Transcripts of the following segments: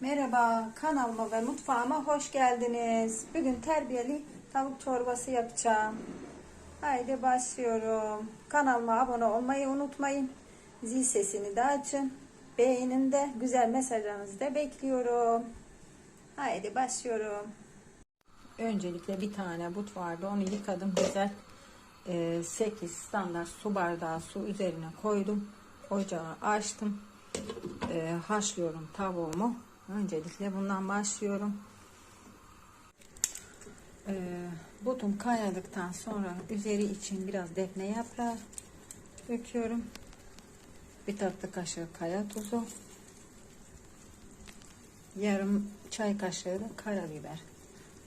Merhaba, kanalıma ve mutfağıma hoş geldiniz. Bugün terbiyeli tavuk çorbası yapacağım. Haydi başlıyorum. Kanalıma abone olmayı unutmayın. Zil sesini de açın. Beğenin de güzel mesajlarınızı da bekliyorum. Haydi başlıyorum. Öncelikle bir tane but vardı. Onu yıkadım güzel. 8 standart su bardağı su üzerine koydum. Ocağı açtım. Ee, haşlıyorum tavuğumu. Öncelikle bundan başlıyorum. Ee, butum kaynadıktan sonra üzeri için biraz defne yaprağı döküyorum. Bir tatlı kaşığı kaya tuzu. Yarım çay kaşığı da karabiber.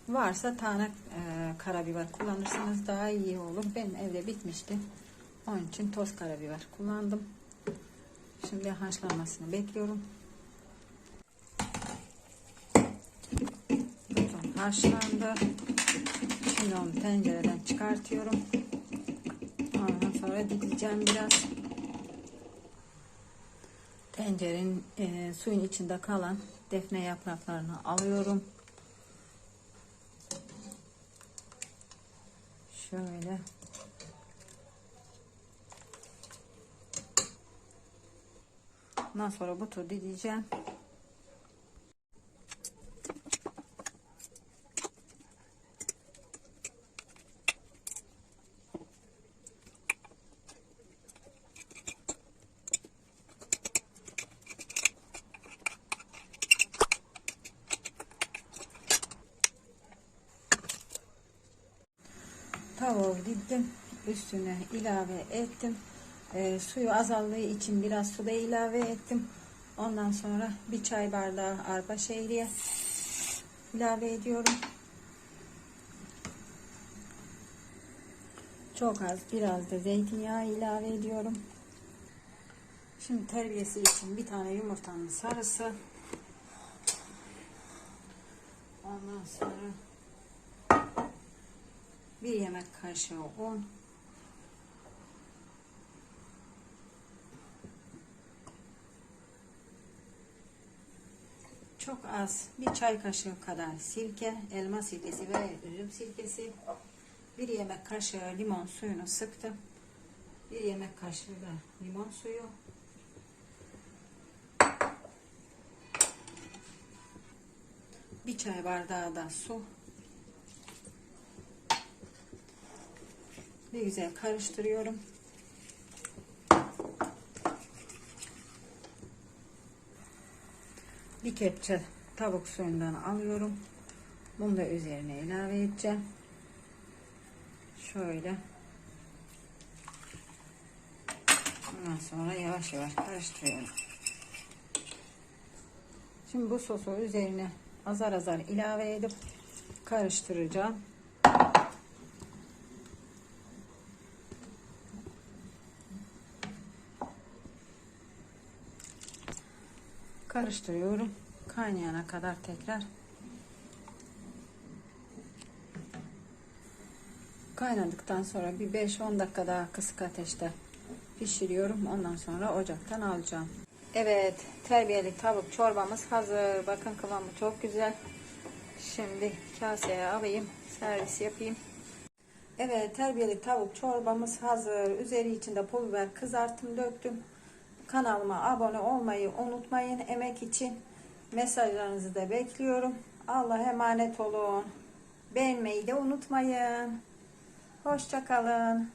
Varsa tane e, karabiber kullanırsanız daha iyi olur. Benim evde bitmişti. Onun için toz karabiber kullandım. Şimdi haşlanmasını bekliyorum. Haşlandı. Şimdi onu tencereden çıkartıyorum. Ondan sonra dideceğim biraz. Tencerenin e, suyun içinde kalan defne yapraklarını alıyorum. Şöyle. Ondan sonra butu dideceğim. Tavuğu diddim. Üstüne ilave ettim. Ee, suyu azaldığı için biraz su da ilave ettim. Ondan sonra bir çay bardağı arpa şehriye ilave ediyorum. Çok az biraz da zeytinyağı ilave ediyorum. Şimdi terbiyesi için bir tane yumurtanın sarısı. Ondan sonra bir yemek kaşığı un. Çok az bir çay kaşığı kadar sirke, elma sirkesi ve üzüm sirkesi. Bir yemek kaşığı limon suyunu sıktım. Bir yemek kaşığı da limon suyu. Bir çay bardağı da su. Bir güzel karıştırıyorum. Bir kepçe tavuk suyundan alıyorum. Bunu da üzerine ilave edeceğim. Şöyle. Ondan sonra yavaş yavaş karıştırıyorum. Şimdi bu sosu üzerine azar azar ilave edip karıştıracağım. Karıştırıyorum. Kaynayana kadar tekrar. Kaynadıktan sonra bir 5-10 dakika daha kısık ateşte pişiriyorum. Ondan sonra ocaktan alacağım. Evet terbiyeli tavuk çorbamız hazır. Bakın kıvamı çok güzel. Şimdi kaseye alayım servis yapayım. Evet terbiyeli tavuk çorbamız hazır. Üzeri içinde pul biber kızarttım döktüm Kanalıma abone olmayı unutmayın. Emek için mesajlarınızı da bekliyorum. Allah'a emanet olun. Beğenmeyi de unutmayın. Hoşçakalın.